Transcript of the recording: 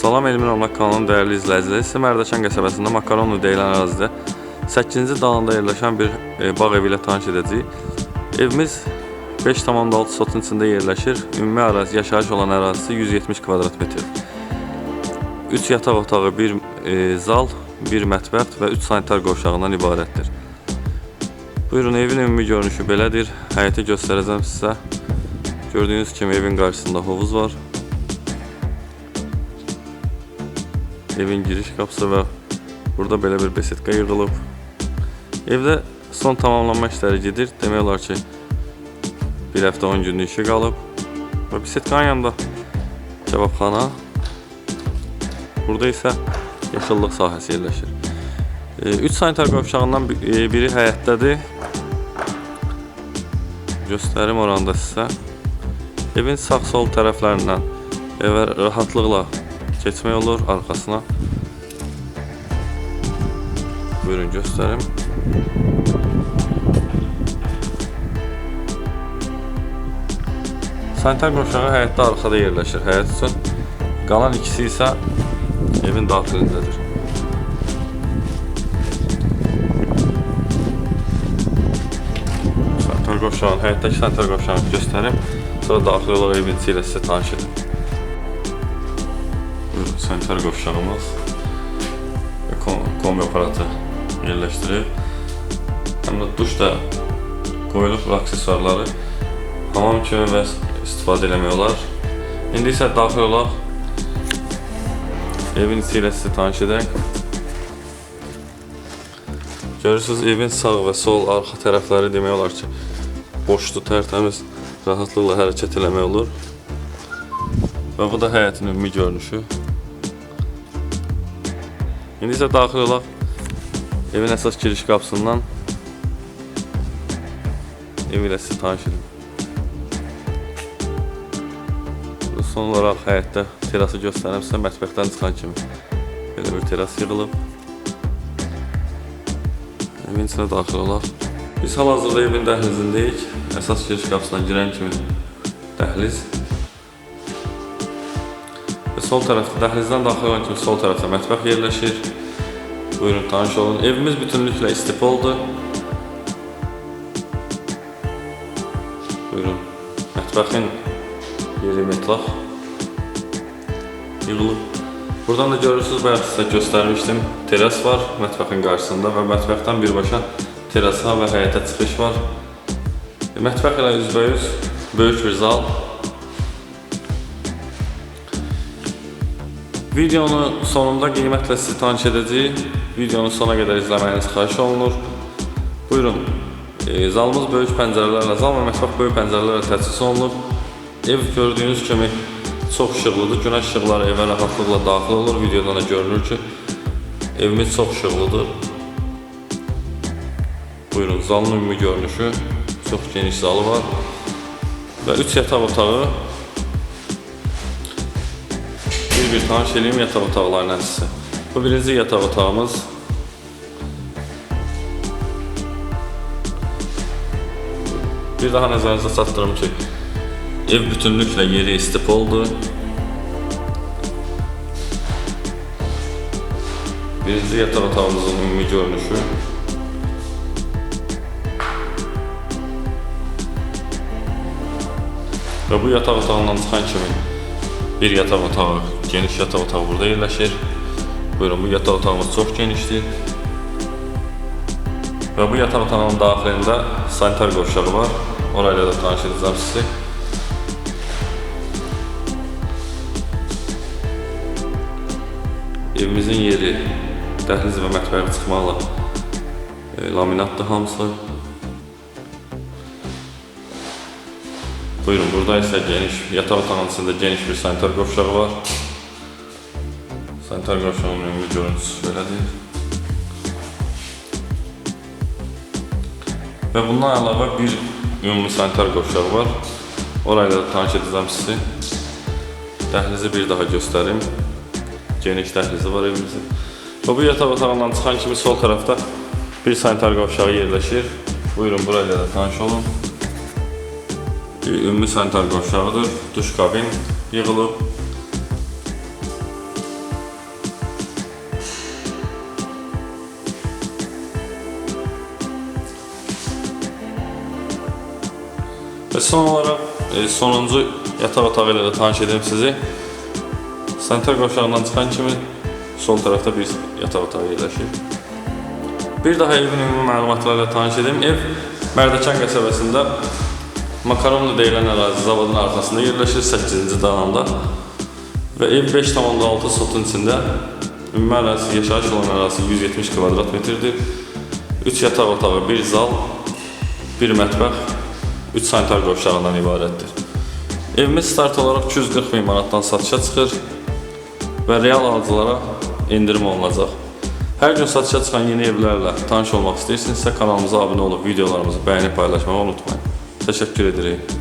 Salam Elmin Olmaq kanalının dəyərli izləyiciləri, sizə Mərdəkan qəsəbəsində Makaronlu deyilən ərazidə 8-ci dalında yerləşən bir e, bağ evi ilə tanış edəcəyik. Evimiz 5,6 sotun içində yerləşir. Ümumi ərazi, yaşayış olan ərazisi 170 kvadrat metr. 3 yataq otağı, 1 e, zal, 1 mətbəx və 3 sanitar qovşağından ibarətdir. Buyurun, evin ümumi görünüşü belədir. Həyəti göstərəcəm sizə. Gördüyünüz kimi evin qarşısında hovuz var. Evin giriş qapısı və burada belə bir besetka yığılıb. Evdə son tamamlanma işləri gedir. Demək ki, bir həftə 10 günlük işi qalıb. Və besetkanın yanında cavabxana. Burada isə yaşıllıq sahəsi yerləşir. 3 sanitar qovşağından e, biri həyətdədir. Göstərim oranda sizə. Evin sağ-sol tərəflərindən evə rahatlıqla keçmək olur arxasına. Buyurun göstərim. Sanitar qovşağı həyətdə arxada yerləşir həyət üçün. Qalan ikisi isə evin daxilindədir. Sanitar qovşağın, həyətdəki sanitar qovşağını göstərim. Sonra daxil olaraq evin içi ilə tanış edim. Buyurun, sanitar qovşağımız və kom kombi aparatı yerləşdirib. Həm də duş da qoyulub aksesuarları hamam kimi və istifadə eləmək olar. İndi isə daxil olaq. Evin içi ilə sizə tanış edək. Görürsünüz evin sağ və sol arxa tərəfləri demək olar ki, boşdur, tərtəmiz, rahatlıqla hərəkət eləmək olur. Və bu da həyətin ümumi görünüşü. İndi isə daxil olaq evin əsas giriş qapısından ev ilə sizi tanış edim. Son olaraq həyətdə terası göstərəm sizə mətbəxdən çıxan kimi belə bir teras yığılıb. Evin içinə daxil olaq. Biz hal-hazırda evin dəhlizindəyik. Əsas giriş qapısından girən kimi dəhliz. Sol tərəfdə dəhlizdən daxil olan kimi sol tərəfdə mətbəx yerləşir. Buyurun tanış olun. Evimiz bütünlüklə istipoldur. Buyurun. Mətbəxin yeri metlaq yığılıb. Buradan da görürsünüz, bayaq sizə göstərmişdim. Teras var mətbəxin qarşısında və mətbəxdən birbaşa terasa və həyətə çıxış var. E, Mətbəx ilə üzbəyüz böyük bir zal. Videonu sonunda qiymətlə sizi tanış edəcəyik. Videonu sona qədər izləməyiniz xahiş olunur. Buyurun. E, zalımız böyük pəncərələrlə, zal və mətbəx böyük pəncərələrlə təchiz olunub. Ev gördüyünüz kimi çox işıqlıdır. Günəş işıqları evə rahatlıqla daxil olur. Videodan da görünür ki, evimiz çox işıqlıdır. Buyurun, zalın ümumi görünüşü. Çox geniş zalı var. Və 3 yataq otağı. Bir-bir tanış edeyim yataq otaqlarından sizə. Bu birinci yataq otağımız. Bir daha nəzərinizə çatdırım ki, ev bütünlüklə yeri istipoldur. Birinci yataq otağımızın ümumi görünüşü. Və bu yataq otağından çıxan kimi bir yataq otağı, geniş yataq otağı burada yerləşir. Buyurun, bu yataq otağımız çox genişdir. Və bu yataq otağının daxilində sanitar qovşağı var. Orayla da tanış edəcəm sizi. Evimizin yeri dəhliz və mətbəxə çıxmaqla e, laminatdır hamısı. Buyurun, burada isə geniş, yataq otağının geniş bir sanitar qovşağı var. Sanitar qovşağının ümumi görüntüsü belədir. Və bundan əlavə bir ümumi sanitar qovşağı var. Orayla da tanış edəcəm sizi. Dəhlizi bir daha göstərim. Geniş dəhlizi var evimizin. Və bu yataq otağından çıxan kimi sol tərəfdə bir sanitar qovşağı yerləşir. Buyurun, burayla da tanış olun. Ee, ümumi sanitar qoşağıdır. Duş kabin yığılıb. Və son olaraq e, sonuncu yataq otağı ilə də tanış edim sizi. Sanitar qoşağından çıxan kimi sol tərəfdə bir yataq otağı yerləşir. Bir daha evin ümumi məlumatlarıyla tanış edim. Ev Mərdəkan qəsəbəsində Makaronlu deyilən ərazi zavodun arxasında yerləşir 8-ci dalanda və ev 5,6 sotun içində ümumi ərazisi yaşayış olan ərazisi 170 kvadrat metrdir. 3 yataq otağı, 1 zal, 1 mətbəx, 3 sanitar qovşağından ibarətdir. Evimiz start olaraq 240 min manatdan satışa çıxır və real alıcılara endirim olunacaq. Hər gün satışa çıxan yeni evlərlə tanış olmaq istəyirsinizsə kanalımıza abunə olub videolarımızı bəyənib paylaşmağı unutmayın. Təşəkkür edirik.